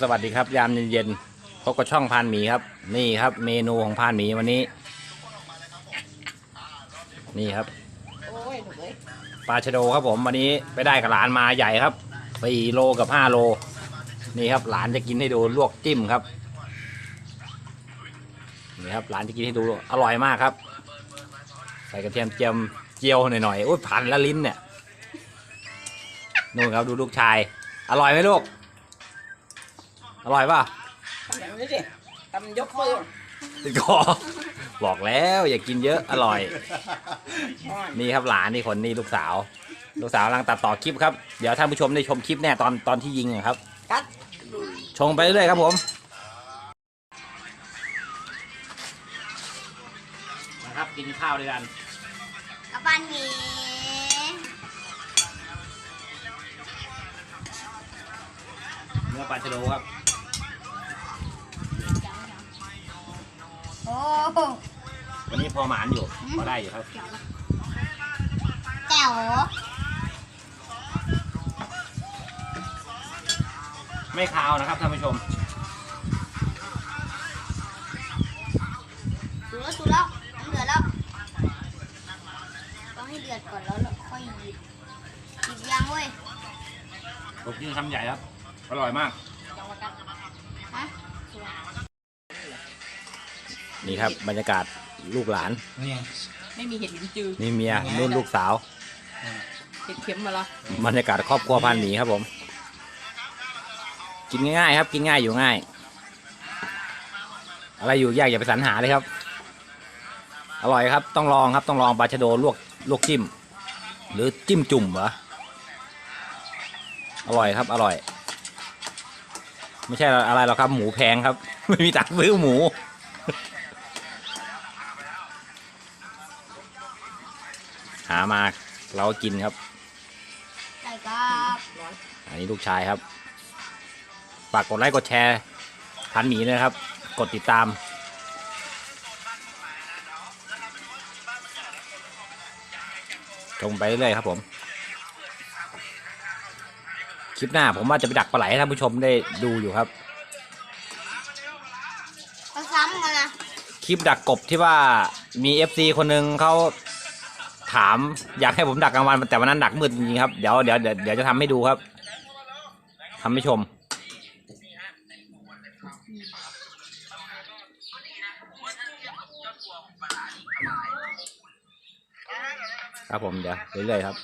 สวัสดีครับ ยามเย็นๆพบกับช่องพานหมีครับ นี่ครับ เมนูของพานหมีวันนี้ นี่ครับปลาชะโดครับผมวันนี้ไปได้กับหลานมาใหญ่ครับสี่โลกับห้าโล นี่ครับ หลานจะกินให้ดูลวกจิ้มครับนี่ครับหลานจะกินให้ดูอร่อยมากครับ ใส่กระเทียมเจียมเจียวหน่อยๆอุ้ยพันละลิ้นเนี่ยนู่นครับดูลูกชาย อร่อยไหมลูก อร่อยป่ะทำอย่างนี้ดิทำยกมือติดคอบอกแล้วอย่ากินเยอะอร่อยอ่อนนี่ครับหลานนี่คนนี่ลูกสาว ลูกสาวกำลังตัดต่อคลิปครับ เดี๋ยวท่านผู้ชมได้ชมคลิปแน่ตอนตอนที่ยิงอะครับ กัดชงไปเรื่อยๆครับผมนะครับกินข้าวด้วยกันกับบ้านหมีเนื้อปลาชะโดครับ วันนี้พอหมานอยู่พอได้อยู่ครับแจ๋วไม่คาวนะครับท่านผู้ชมดูแล้วดูแล้วน้ำเดือดแล้วต้องให้เดือดก่อนแล้วเราค่อยหยิบหยิบยางเว้ยผมกินคำใหญ่ครับ อร่อยมากจังหวะกันฮะ นี่ครับบรรยากาศลูกหลานไม่มีเห็ดลิ้นจือนี่เมียนุ่นลูกสาวเห็ดเข็มมาละบรรยากาศครอบครัวพันหมีครับผม กินง่ายๆครับ กินง่ายอยู่ง่าย อะไรอยู่ยากอย่าไปสรรหาเลยครับ อร่อยครับ ต้องลองครับต้องลองปลาชะโดลวกลวกจิ้ม หรือจิ้มจุ่มเหรออร่อยครับ อร่อย ไม่ใช่อะไรหรอกครับ หมูแพงครับ ไม่มีตังค์ซื้อหมู หามาเรากินครับใส่กับอันนี้ลูกชายครับฝากกดไลค์กดแชร์พันหมีด้วยนะครับ กดติดตาม ชมไปเรื่อยๆครับผม คลิปหน้าผมว่าจะไปดักปลาไหลให้ท่านผู้ชมได้ดูอยู่ครับก็ซ้ำกันนะคลิปดักกบที่ว่ามีเอฟซีคนหนึ่งเขา ถาม อยากให้ผมดักกลางวันแต่วันนั้นดักมืดจริงๆครับเดี๋ยวเดี๋ยวเดี๋ยวเดี๋ยวจะทำให้ดูครับทำให้ชมครับผมเดี๋ยวเรื่อยๆครับ